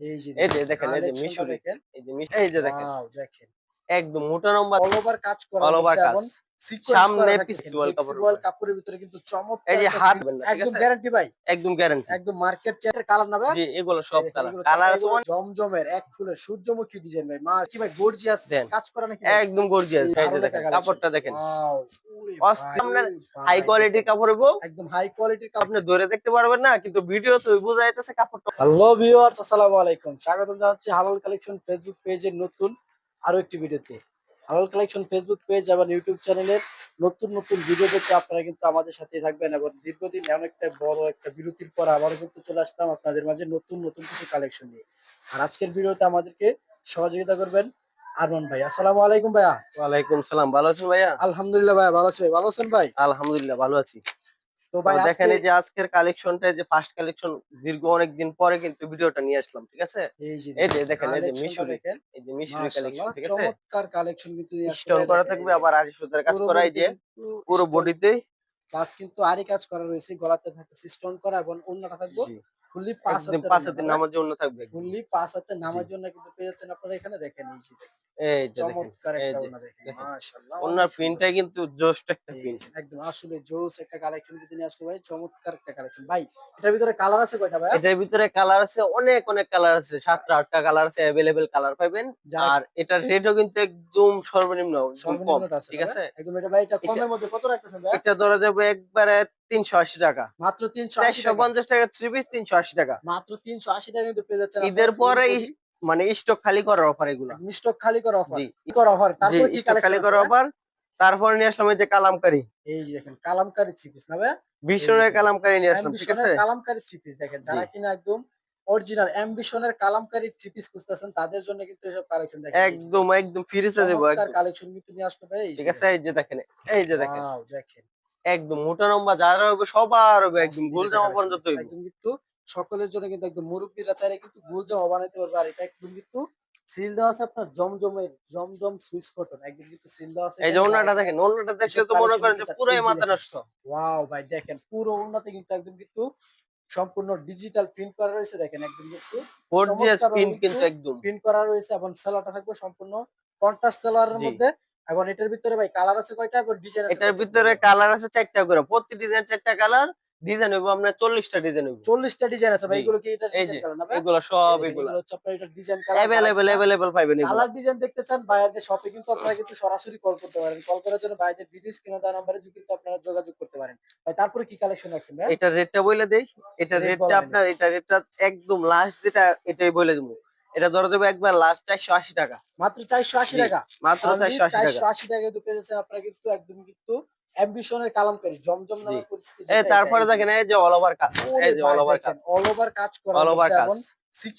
এই যে দেখেন এই যে collection দেখেন। এই যে মিশ- যে দেখেন। দেখেন। একদম মোটা নম্বর অল ওভার কাজ করা অল ওভার কাজ। সামনে থাকে। Piece দেখেন। কাপড়ের ভিতরে কিন্তু চমৎকার এই যে হাত একদম গ্যারান্টি ভাই। একদম গ্যারান্টি একদম মার্কেট চেয়ারের কালার না ভাই। জি এগুলো সব কালার কালার আছে এগুলো জমজমের এক ফুলের সূর্যমুখী ডিজাইন ভাই। মা কি ভাই গর্জিয়াস কাজ করা নাকি একদম গর্জিয়াস এই যে দেখেন কাপড়টা দেখেন। অস্থির আপনার হাই কোয়ালিটির। কাপড় হইবো একদম হাই কোয়ালিটির কাপড়। আপনি ধরে দেখতে পারবেন না কিন্তু ভিডিও তো বোঝা যাইতেছে কাপড়টা। হ্যালো ভিউয়ার্স আসসালামু আলাইকুম। স্বাগতম জানাচ্ছি হালাল কালেকশন ফেসবুক পেজের নতুন আরও একটি ভিডিওতে। হালাল কালেকশন ফেসবুক পেজ এবং ইউটিউব চ্যানেলের নতুন নতুন ভিডিও দেখতে আপনারা কিন্তু আমাদের সাথে থাকবেন এবং দীর্ঘদিন এমন একটা বড় একটা বিরতির পর আবারও কিন্তু চলে আসলাম আপনাদের মাঝে নতুন নতুন কিছু কালেকশন নিয়ে। আর আজকের ভিডিওতে আমাদেরকে সহযোগিতা করবেন আরমান ভাই। আসসালামু আলাইকুম ভাইয়া। ওয়ালাইকুম সালাম। ভালো আছেন ভাইয়া? আলহামদুলিল্লাহ ভাই ভালো আছি ভাই। ভালো আছেন ভাই? আলহামদুলিল্লাহ ভালো আছি। তো ভাই দেখেন এই যে আজকের কালেকশনটা যে ফার্স্ট কালেকশন দীর্ঘ অনেক দিন পরে কিন্তু ভিডিওটা নিয়ে আসলাম ঠিক আছে? এই যে দেখেন এই যে দেখেন। এই যে মিশরি কালেকশন ঠিক আছে? চমৎকার কালেকশন কিন্তু নিয়ে স্টোন করা থাকবে আবার আরি সুতার কাজ করা এই যে পুরো বডিতে প্লাস কিন্তু আরি কাজ করা রয়েছে গলাতে থাকতেছে স্টোন করা এবং অন্যটা থাকবে। ফুললি পাঁচ হাতের পাঁচ হাতে নামার জন্য থাকবে ফুললি পাঁচ হাতের নামার জন্য কিন্তু পেয়ে যাচ্ছেন আপনারা এখানে দেখেন এই যে এই যে চমৎকার একটা ওনা দেখেন দেখেন। মাশাআল্লাহ ওনার প্রিন্টটা কিন্তু জোস্ট একটা প্রিন্ট একদম আসলে জোস একটা কালেকশন কিন্তু নিয়ে আসলো ভাই চমৎকার একটা কালেকশন ভাই এটার ভিতরে কালার আছে কয়টা ভাই? এটার ভিতরে কালার আছে অনেক অনেক কালার আছে সাতটা আটটা কালার আছে কালার পাবেন যারা আর এটার রেটও কিন্তু একদম সর্বনিম্ন ঠিক আছে? একদম এটা ভাই এটা এটা- কমের মধ্যে কত রাখতেছেন ভাই? এটা ধরা যাবে একবারে তিনশো আশি টাকা। মাত্র 380 চারশো পঞ্চাশ টাকা থ্রি পিস তিনশো আশি টাকা। মাত্র 380 টাকা কিন্তু পেয়ে যাচ্ছেন ঈদের পরে মানে স্টক খালি করার অফার এগুলা। স্টক খালি করা অফার অফার তারপর স্টক খালি করার অফার তারপরে নিয়ে আসলাম যে কালামকারি। এই যে দেখেন কালামকারী থ্রি পিস না ভাই? ভীষণের কালামকারি নিয়ে আসলাম ঠিক আছে? কালামকারী থ্রি পিস দেখেন যারা কিনা একদম অরিজিনাল অ্যাম্বিশনের কালামকারী থ্রি পিস খুঁজতেছেন তাদের জন্য কিন্তু এসব কালেকশন দেখেন। এই যে একদম কালেকশন কিন্তু নিয়ে আসতে ভাই এই যে ঠিক আছে এই যে দেখেন এই যে দেখেন। একদম মোটা লম্বা যারা হবে সবার হবে একদম গোল জামা পর্যন্ত একদম কিন্তু সকলের জন্য কিন্তু একদম মুরব্বীরা চাইলে কিন্তু গোল জামা বানাইতে পারবে। আর এটা একদম কিন্তু সিল দেওয়া আছে আপনার জমজমের জমজম সুইস কটন। একদম কিন্তু সিল দেওয়া আছে এই যে ওনাটা দেখেন ওনাটা দেখলে তো মনে করেন যে পুরোই মাথা নষ্ট। ওয়াও ভাই দেখেন পুরো উন্নতি কিন্তু একদম কিন্তু সম্পূর্ণ ডিজিটাল প্রিন্ট করা রয়েছে। দেখেন একদম কিন্তু গর্জিয়াস চমৎকার প্রিন্ট কিন্তু একদম। প্রিন্ট করা রয়েছে এবং সেলাটা থাকবে সম্পূর্ণ কন্ট্রাস্ট সেলারের জি। মধ্যে। এবং এটার ভিতরে ভাই কালার আছে কয়টা? এবং ডিজাইন আছে এটার ভিতরে কালার আছে চারটা করে। প্রতি ডিজাইন চারটা কালার ডিজাইন হইব আপনার চল্লিশটা ডিজাইন হইব। চল্লিশটা ডিজাইন আছে ভাই এগুলো কি এটা ডিজাইন কালার না ভাই? এগুলো সব এগুলো। হচ্ছে আপনার এটা ডিজাইন কালার অ্যাভেলেবেল অ্যাভেলেবেল পাইবেন এগুলো কালার ডিজাইন দেখতে চান বাইরের শপে কিন্তু আপনারা কিন্তু সরাসরি কল করতে পারেন। কল করার জন্য বাইরের ভিডিও স্ক্রিনে দেওয়া নাম্বারে কিন্তু আপনারা যোগাযোগ করতে পারেন। ভাই তারপরে কি কালেকশন রাখছেন ভাই এটা রেটটা বলে দেই। এটা রেটটা। আপনার এটা রেটটা একদম লাস্ট যেটা এটাই বলে দেবো। এটা ধরে দেবো একবার লাস্ট চারশো আশি টাকা। মাত্র 480 জি, টাকা? মাত্র চারশো আশি টাকা। 480 টাকা কিন্তু আপনারা কিন্তু একদম কিন্তু অ্যাম্বিশনের কালামকারী জমজম নামে পরিচিত এই তারপরে দেখেন এই যে অল ওভার কাজ এই যে অল ওভার কাজ অল ওভার কাজ করা অল ওভার কাজ।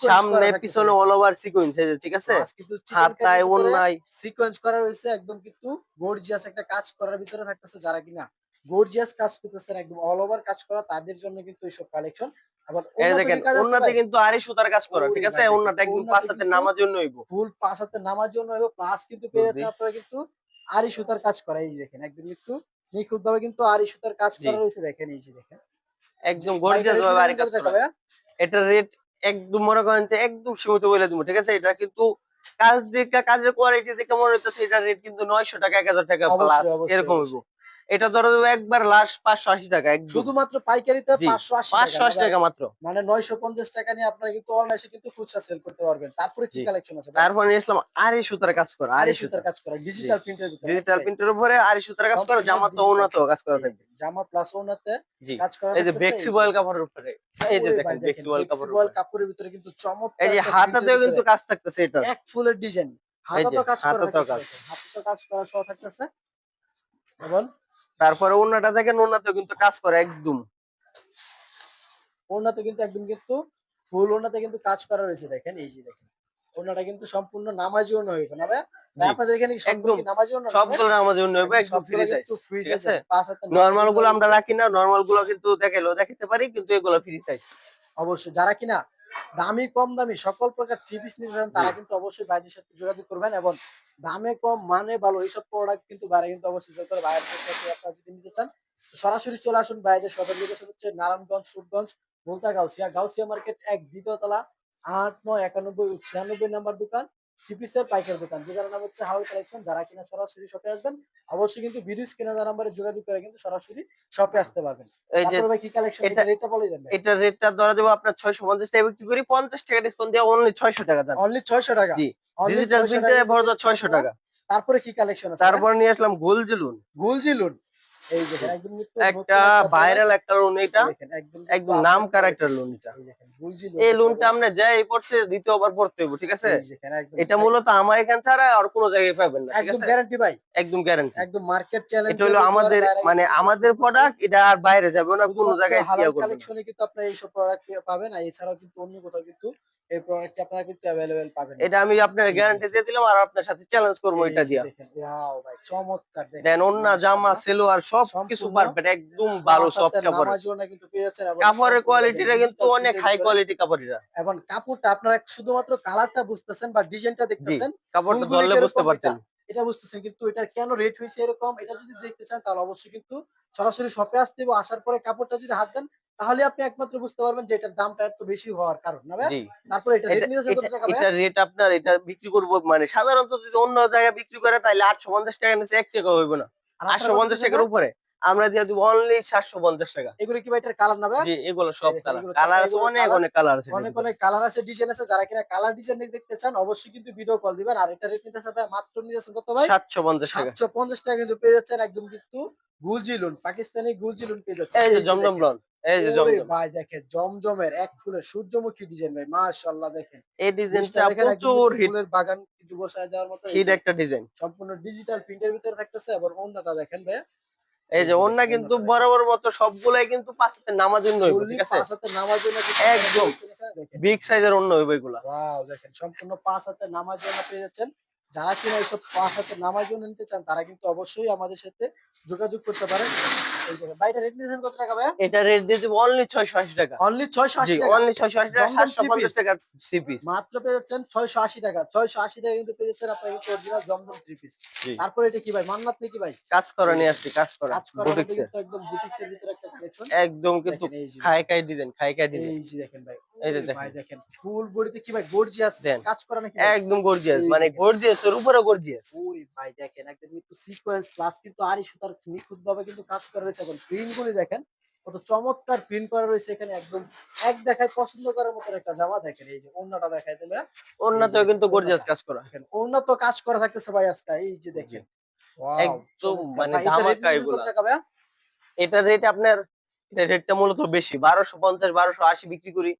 সামনে পিছনে অল ওভার সিকোয়েন্স এই যে ঠিক আছে? কিন্তু chicken হাতায় curry-র ওন্নায় সিকোয়েন্স করা রয়েছে একদম কিন্তু গর্জিয়াস একটা কাজ করার ভিতরে থাকতেছে যারা কিনা গর্জিয়াস কাজ করতেছেন একদম অল ওভার কাজ করা তাদের জন্য কিন্তু এইসব কালেকশন এই দেখেন ওন্নাতে কিন্তু আরই সুতার কাজ করা ঠিক আছে? ওন্নাটা একদম পাঁচ হাতে নামার জন্য হইব। ফুল পাঁচ হাতে নামার জন্য এবং প্লাস কিন্তু পেয়ে যাচ্ছেন আপনারা কিন্তু আরি সুতার কাজ করা এই দেখেন একদম একটু নিখুঁত ভাবে কিন্তু আরি সুতার কাজ করা রয়েছে দেখেন এই যে দেখেন। একদম গর্জিয়াস ভাবে আরই কাজ করা। এটা রেট একদম মনে করেন যে একদম সীমিত বলে দিব ঠিক আছে? এটা কিন্তু কাজ দেখে কাজের কোয়ালিটি দেখে মনে হচ্ছে এটা রেট কিন্তু নয়শো টাকা এক হাজার টাকা অবশ্যই, প্লাস এরকম হইব। এটা ধরো একবার লাস্ট পাঁচশো আশি টাকা শুধুমাত্র পাইকারিতে পাঁচশো আশি পাঁচশো আশি টাকা মাত্র। মানে নয়শো পঞ্চাশ টাকা নিয়ে আপনারা কিন্তু অনলাইনে কিন্তু খুচরা সেল করতে পারবেন। তারপরে কি কালেকশন আছে তারপর নিয়ে আসলাম আরি সুতার কাজ করা আরি সুতার কাজ করা ডিজিটাল প্রিন্টের ডিজিটাল প্রিন্টের উপরে আরি সুতার কাজ করা জামা তো উন্নত কাজ করা থাকবে। জামা প্লাস ওনাতে কাজ করা এই যে থাকতেছে, বেক্সি বয়েল কাপড়ের উপরে এই যে দেখেন ভাই বেক্সি বয়েল কাপড়ের ভিতরে কিন্তু চমৎকার এই যে হাতাতেও কিন্তু কাজ থাকতেছে এটা। এক ফুলের ডিজাইন হাতা যে, তো কাজ করা হাতাতেও কাজ। তো কাজ করা সহ থাকতেছে। এবং তারপরে ওনাটা দেখেন ওনাতেও কিন্তু কাজ করে একদম। ওনাতে কিন্তু একদম কিন্তু ফুল ওনাতে কিন্তু কাজ করা রয়েছে দেখেন এই যে দেখেন। ওনাটা কিন্তু সম্পূর্ণ নামাজি ওনা হইবে না ভাই? আপনাদের এখানে একদম। নামাজি সবগুলো একদম ফ্রি সাইজ নরমালগুলো আমরা রাখি না নরমালগুলো কিন্তু দেখাইলেও দেখাতে পারি কিন্তু এগুলো ফ্রি সাইজ অবশ্যই যারা কিনা দামি কম দামি সকল প্রকার থ্রি পিস নিতে চান তারা কিন্তু অবশ্যই বাইরের সাথে যোগাযোগ করবেন এবং দামে কম মানে ভালো, এইসব প্রোডাক্ট কিন্তু বাইরে কিন্তু অবশ্যই সেল করে বাইরের আপনারা যদি নিতে চান সরাসরি চলে আসুন বাইরে সদর লোকেশন হচ্ছে নারায়ণগঞ্জ, সুরগঞ্জ, বলতা গাউসিয়া। গাউসিয়া মার্কেট এক দ্বিতীয় তলা, আট, নয়, একানব্বই ছিয়ানব্বই নাম্বার দোকান। চিপিসের পাইকার দোকান যেটার নাম হচ্ছে হাউল কালেকশন যারা কিনা সরাসরি শপে আসবেন অবশ্যই কিন্তু ভিডিও স্ক্রিনে দেওয়া নাম্বারে যোগাযোগ করে কিন্তু সরাসরি শপে আসতে পারবেন। এই যে কি কালেকশন এটা- রেটটা বলে দেন এটা রেটটা ধরা দেবো আপনার ছয়শো পঞ্চাশ টাকা বিক্রি করি পঞ্চাশ টাকা ডিসকাউন্ট দিয়ে অনলি ছয়শো টাকা দাম অনলি 600 টাকা? জি, ডিজিটাল 600 প্রিন্টারে কিন্তু ছয়শো টাকা। তারপরে কি কালেকশন আছে? তারপর নিয়ে আসলাম গোল জুলুন গুলজিলুন এই দেখেন একদম একটা ভাইরাল একটা লোন এটা। একদম কিন্তু একদম আপনার নাম কার product। একটা লোন এটা। এই দেখেন গুলজিলুন এই লোনটা আমরা যাই পড়ছে দ্বিতীয়বার পড়তে হইব ঠিক আছে? এই দেখেন একদম এটা মূলত আমার এখান ছাড়া আর কোনো জায়গায় পাবেন না ঠিক একদম গ্যারান্টি ভাই। একদম গ্যারান্টি একদম মার্কেট চ্যালেঞ্জ এটা হলো আমাদের মানে আমাদের প্রোডাক্ট এটা আর বাইরে যাবে না কোনো জায়গায়। কালেকশনে কিন্তু আপনারা এইসব প্রোডাক্ট পাবেন আর এছাড়াও কিন্তু অন্য কোথাও কিন্তু এই প্রোডাক্টটি আপনারা কিন্তু অ্যাভেলেবেল পাবেন। এটা আমি আপনার গ্যারান্টি দিয়ে দিলাম আর আপনার সাথে চ্যালেঞ্জ করব এটা দিয়া। ওয়াও ভাই চমৎকার দেখেন। অন্য জামা সেলো আর সব কিছু পারফেক্ট একদম ভালো সব কাপড় নামার জন্য কিন্তু পেয়ে যাচ্ছেন এবং কাপড়ের কোয়ালিটিটা কিন্তু অনেক হাই কোয়ালিটি কাপড় এটা এবং কাপড়টা আপনারা শুধুমাত্র কালারটা বুঝতেছেন বা ডিজাইনটা দেখতেছেন কাপড়টা ধরলে বুঝতে পারতেন। এটা বুঝতেছেন কিন্তু এটা কেন রেট হয়েছে এরকম এটা যদি দেখতে চান তাহলে অবশ্যই কিন্তু সরাসরি শপে আসতে হবে আসার পরে কাপড়টা যদি হাত দেন তাহলে আপনি একমাত্র বুঝতে পারবেন যে এটার দামটা এত বেশি হওয়ার কারণ না ভাই? তারপরে এটা রেট নিতেছে কত টাকা ভাই? এটা রেট আপনার এটা বিক্রি করব মানে সাধারণত যদি অন্য জায়গায় বিক্রি করে তাহলে আটশো পঞ্চাশ টাকা নিচে এক টাকা হইব না। আর আপনারা আটশো কত পঞ্চাশ দিচ্ছেন টাকার উপরে। আমরা দিয়ে দিব অনলি সাতশো পঞ্চাশ টাকা। এগুলো কি ভাই এটার কালার না ভাই? জি এগুলো সব কালার কালার আছে অনেক অনেক কালার আছে অনেক অনেক কালার আছে ডিজাইন আছে যারা কিনা কালার ডিজাইন দেখতে চান অবশ্যই কিন্তু ভিডিও কল দিবেন। আর এটা রেট নিতেছে ভাই মাত্র নিতেছে কত ভাই? সাতশো পঞ্চাশ টাকা। সাতশো পঞ্চাশ টাকা কিন্তু পেয়ে যাচ্ছেন একদম কিন্তু গুলজি লোন পাকিস্তানি গুলজি লোন পেয়ে যাচ্ছেন। এই যে জমজম। লন এই যে জমজম। ভাই দেখেন জমজমের এক সূর্যমুখী ডিজাইন ভাই মাশাআল্লাহ দেখেন। এই ডিজাইনটা প্রচুর হিট ফুলের বাগান কিন্তু বসায় দেওয়ার মতো হিট একটা ডিজাইন। সম্পূর্ণ ডিজিটাল প্রিন্টের ভিতরে থাকতেছে অন্যটা দেখেন ভাই। এই যে কিন্তু বরাবর মতো সবগুলাই কিন্তু পাঁচতে নামার জন্য ঠিক আছে? পাঁচ হাতে নামার জন্য কিন্তু একদম। বিগ সাইজের অন্য হইব এগুলা। ওয়াও দেখেন সম্পূর্ণ নামার জন্য পেয়ে যাচ্ছেন। যারা কিনা এইসব পাঁচ হাতে নামার জন্য নিতে চান তারা কিন্তু অবশ্যই আমাদের সাথে যোগাযোগ করতে পারেন। রেট নিয়েছেন কত টাকা ভাই এটা রেট দিয়ে দিব অনলি ছয়শো আশি টাকা। অনলি ছয়শো আশি টাকা। অনলি ছয়শো আশি টাকা সাতশো পঞ্চাশ piece। থ্রি পিস মাত্র পেয়ে যাচ্ছেন ছয়শো আশি টাকা। ছয়শো আশি টাকা কিন্তু পেয়ে যাচ্ছেন আপনার কিন্তু অরিজিনাল জমজম থ্রি পিস তারপরে এটা কি ভাই? মান্নাত নাকি ভাই? কাজ করা নিয়ে আসছি কাজ করা। কাজ বুটিক্সের একদম ভিতরে একটা কালেকশন একদম কিন্তু দেখেন এই যে। খাই খাই ডিজাইন খাই খাই ডিজাইন এই দেখেন ভাই এই যে দেখেন। দেখেন ফুল বডিতে কি ভাই গর্জিয়াস কাজ করা নাকি একদম গর্জিয়াস মানে গর্জিয়াস এর উপরে গর্জিয়াস ওরে ভাই দেখেন একদম কিন্তু সিকোয়েন্স প্লাস কিন্তু আরই সুতার নিখুঁত ভাবে কিন্তু কাজ করা রয়েছে। এখন প্রিন্ট গুলি দেখেন কত চমৎকার প্রিন্ট করা রয়েছে এখানে একদম এক দেখায় পছন্দ করার মতো একটা জামা দেখেন। এই যে অন্যটা দেখাই দিলে। অন্যতেও কিন্তু গর্জিয়াস কাজ করা। দেখেন অন্য তো কাজ করা থাকতেছে ভাই আজকে এই যে দেখেন। একদম মানে ধামাকা এগুলা। এটা রেট আপনার রেটটা মূলত বেশি বারোশো পঞ্চাশ বারোশো আশি বিক্রি করি।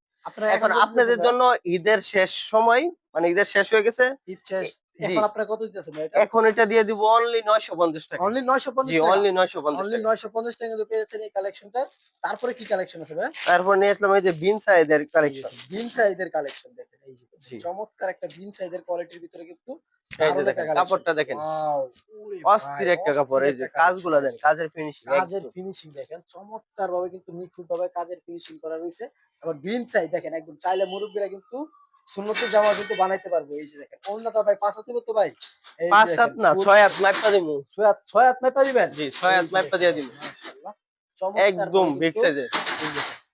এখন আপনাদের জন্য ঈদের শেষ সময় মানে ঈদের শেষ হয়ে গেছে? ঈদ শেষ। এখন আপনারা কত দিতেছেন এটা? এখন এটা দিয়ে দিব অনলি নয়শো পঞ্চাশ টাকা। অনলি 950 জি টাকা? অনলি নয়শো পঞ্চাশ অনলি টাকা। 950 টাকা কিন্তু পেয়েছেন এই কালেকশনটা তারপরে কি কালেকশন আছে ভাই? তারপর নিয়ে আসলাম এই যে বিন সাইজের কালেকশন বিন সাইজের কালেকশন দেখেন এই যে চমৎকার একটা বিন সাইজের কোয়ালিটির ভিতরে কিন্তু। কাপড়টা দেখেন। অস্থির একটা কাপড় এই যে একটা দেন কাজের ফিনিশিং কাজের ফিনিশিং দেখেন চমৎকার ভাবে কিন্তু নিখুঁত ভাবে কাজের ফিনিশিং করা রয়েছে। আবার বিন সাইজ দেখেন একদম চাইলে মুরব্বীরা কিন্তু সুন্নতের জামা কিন্তু বানাইতে পারবে এই যে দেখেন। অন্যটা ভাই পাঁচ হাতে তো ভাই? পাঁচ সাত না ছয় হাত মাইপা দিমু ছয় হাত ছয় হাত মাইপা দিবেন? জি ছয় হাত মাইপা দিয়ে দিমু একদম বিগ সাইজের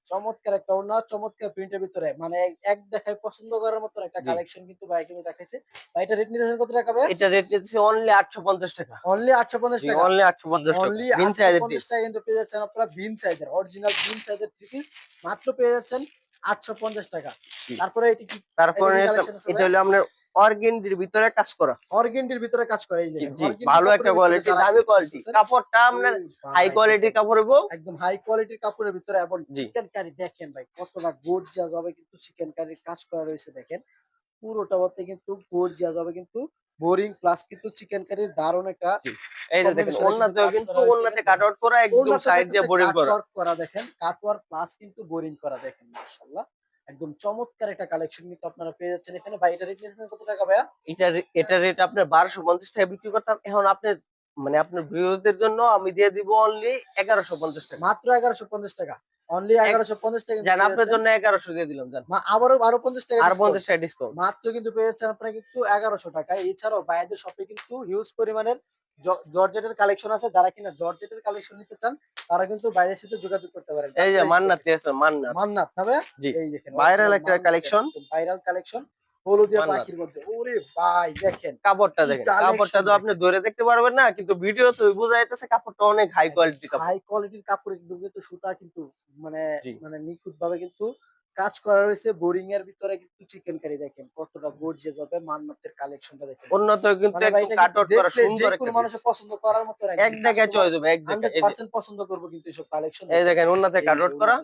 চমৎকার একটা ওড়না চমৎকার প্রিন্টের ভিতরে মানে এক- দেখায় পছন্দ করার মতো একটা কালেকশন কিন্তু ভাই কিন্তু দেখাইছে। ভাই এটা রেট নিতেছেন কত টাকা ভাই? এটা রেট দিচ্ছি অনলি আটশো পঞ্চাশ টাকা। অনলি 850 টাকা? অনলি আটশো পঞ্চাশ টাকা। অনলি বিন সাইজের 850 টাকা কিন্তু পেয়ে যাচ্ছেন আপনারা বিন সাইজের অরিজিনাল বিন সাইজের থ্রি পিস মাত্র পেয়ে যাচ্ছেন 850 টাকা। তারপরে এটি কি তারপরে এটা? হলো আপনার অর্গেন্ডির ভিতরে কাজ করা। অর্গেন্ডির ভিতরে কাজ করা এই যে ভালো একটা কোয়ালিটি দামি কোয়ালিটি কাপড়টা আপনার হাই কোয়ালিটির কাপড় হইব একদম হাই কোয়ালিটির কাপড়ের ভিতরে এবং চিকেন কারি দেখেন ভাই কতটা গর্জিয়াস হবে কিন্তু চিকেন কারির কাজ করা রয়েছে দেখেন। পুরোটা মধ্যে কিন্তু গর্জিয়াস হবে কিন্তু বোরিং প্লাস কিন্তু চিকেন কারির দারুণ একটা এই যে দেখেন ওন্নাতেও কিন্তু করা ওন্নাতে কাট আউট করা একদম সাইড দিয়ে বোরিং করা। কাটওয়ার্ক করা দেখেন কাটওয়ার্ক প্লাস কিন্তু বোরিং করা দেখেন মাশাআল্লাহ। একদম চমৎকার একটা কালেকশন কিন্তু আপনারা পেয়ে যাচ্ছেন এখানে। ভাই এটা রেট নিয়েছেন কত টাকা ভাইয়া? এটা এটা রেট আপনার বারোশো পঞ্চাশ টাকা বিক্রি করতাম। এখন আপনি মানে আপনার ভিউজদের জন্য আমি দিয়ে দিব অনলি এগারোশো পঞ্চাশ টাকা। মাত্র এগারোশো পঞ্চাশ টাকা। অনলি এগারোশো পঞ্চাশ টাকা কিন্তু জান আপনার জন্য এগারোশো দিয়ে দিলাম জান। আরও পঞ্চাশ টাকা আর discount। পঞ্চাশ টাকা ডিসকাউন্ট মাত্র কিন্তু পেয়ে যাচ্ছেন আপনারা কিন্তু এগারোশো টাকায় এছাড়াও ভাইদের শপে কিন্তু হিউজ পরিমাণের জর্জেটের কালেকশন আছে। যারা কিনা জর্জেটের কালেকশন নিতে চান তারা কিন্তু বাইরের সাথে যোগাযোগ করতে পারেন। এই যে মান্নাত আসছে মান্নাত। মান্নাত তবে এই দেখেন একটা কালেকশন ভাইরাল কালেকশন হলুদিয়া মান্নাত। পাখির মধ্যে। ওরে ভাই দেখেন কাপড়টা দেখেন। কাপড়টা তো আপনি ধরে দেখতে পারবেন না কিন্তু ভিডিও তো বোঝা যাইতেছে কাপড়টা অনেক হাই কোয়ালিটি হাই কোয়ালিটির কাপড় কিন্তু কিন্তু সুতা কিন্তু মানে মানে নিখুঁত ভাবে কিন্তু কাজ করা রয়েছে বোরিং এর ভিতরে কিন্তু চিকেন কারি দেখেন কতটা গর্জিয়াস হবে মান্নাতের কালেকশনটা দেখেন। উন্নত কিন্তু মানে একটু কাট আউট করা সুন্দর একটা piece। পছন্দ করার মতো এক দেখায় চয়েস হবে এক দেখায় হান্ড্রেড এই যে- পার্সেন্ট পছন্দ করব কিন্তু এসব কালেকশন এই দেখেন উন্নতে কাট আউট করা।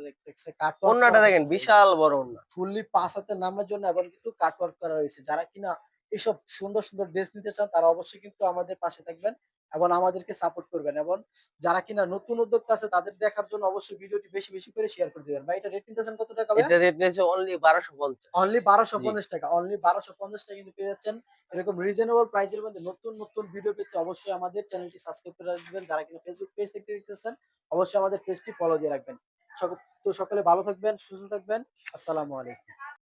অন্যটা দেখেন বিশাল বড় অন্য ফুললি পাঁচ হাতের নামের জন্য এবং কিন্তু কাটওয়ার্ক করা রয়েছে। যারা কিনা এসব সুন্দর সুন্দর ড্রেস নিতে চান তারা অবশ্যই কিন্তু আমাদের পাশে থাকবেন। এবং আমাদেরকে সাপোর্ট করবেন এবং যারা কিনা নতুন উদ্যোক্তা আছে তাদের দেখার জন্য অবশ্যই ভিডিওটি বেশি বেশি করে শেয়ার করে দিবেন। ভাই এটা রেট নিতেছেন কত টাকা এটা রেট নিয়েছে অনলি বারোশো পঞ্চাশ। অনলি বারোশো জি। পঞ্চাশ টাকা। অনলি বারোশো পঞ্চাশ টাকা কিন্তু পেয়ে যাচ্ছেন। এরকম রিজনেবল প্রাইসের মধ্যে নতুন নতুন ভিডিও পেতে অবশ্যই আমাদের চ্যানেলটি সাবস্ক্রাইব করে রাখবেন। যারা কিনা ফেসবুক পেজ দেখতে দেখতেছেন অবশ্যই আমাদের পেজটি ফলো দিয়ে রাখবেন। তো সকালে ভালো থাকবেন সুস্থ থাকবেন। আসসালামু আলাইকুম।